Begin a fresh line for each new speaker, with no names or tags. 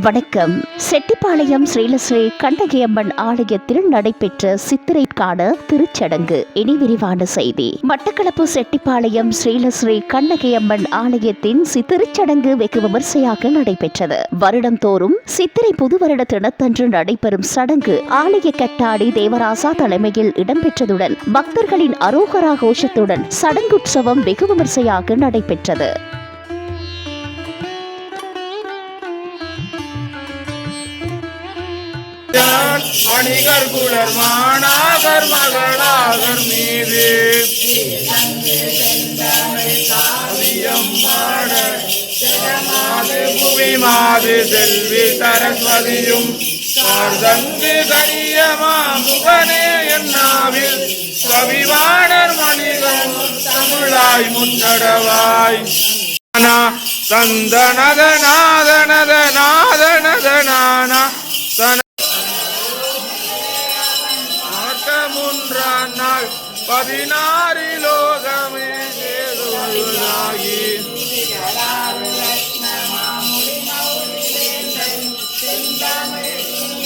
வணக்கம். செட்டிப்பாளையம் ஸ்ரீலஸ்ரீ கண்ணகியம்மன் ஆலயத்தில் நடைபெற்ற சித்திரைக்கான திருச்சடங்கு. இனி விரிவான செய்தி. மட்டக்களப்பு செட்டிப்பாளையம் ஸ்ரீலஸ்ரீ கண்ணகியம்மன் ஆலயத்தின் சித்திரைச்சடங்கு வெகு விமர்சையாக நடைபெற்றது. வருடந்தோறும் சித்திரை புது வருட தினத்தன்று நடைபெறும் சடங்கு ஆலய கட்டாடி தேவராசா தலைமையில் இடம்பெற்றதுடன் பக்தர்களின் அரோகரா கோஷத்துடன் சடங்குற்சவம் வெகு விமர்சையாக நடைபெற்றது.
மணிகர் குலர் மாணாகர் மகளாகர் மீது. புவி மாது செல்வி சரஸ்வதியும் கார்தங்கு கரியமா முகனே என்னாவில் கவிவாணர் மணிகள் தமிழாய் முன்னடவாய். சந்தனத மூன்றாம் நாள் பதினாறு லோகமே சேருவதாகி செந்தமிழ்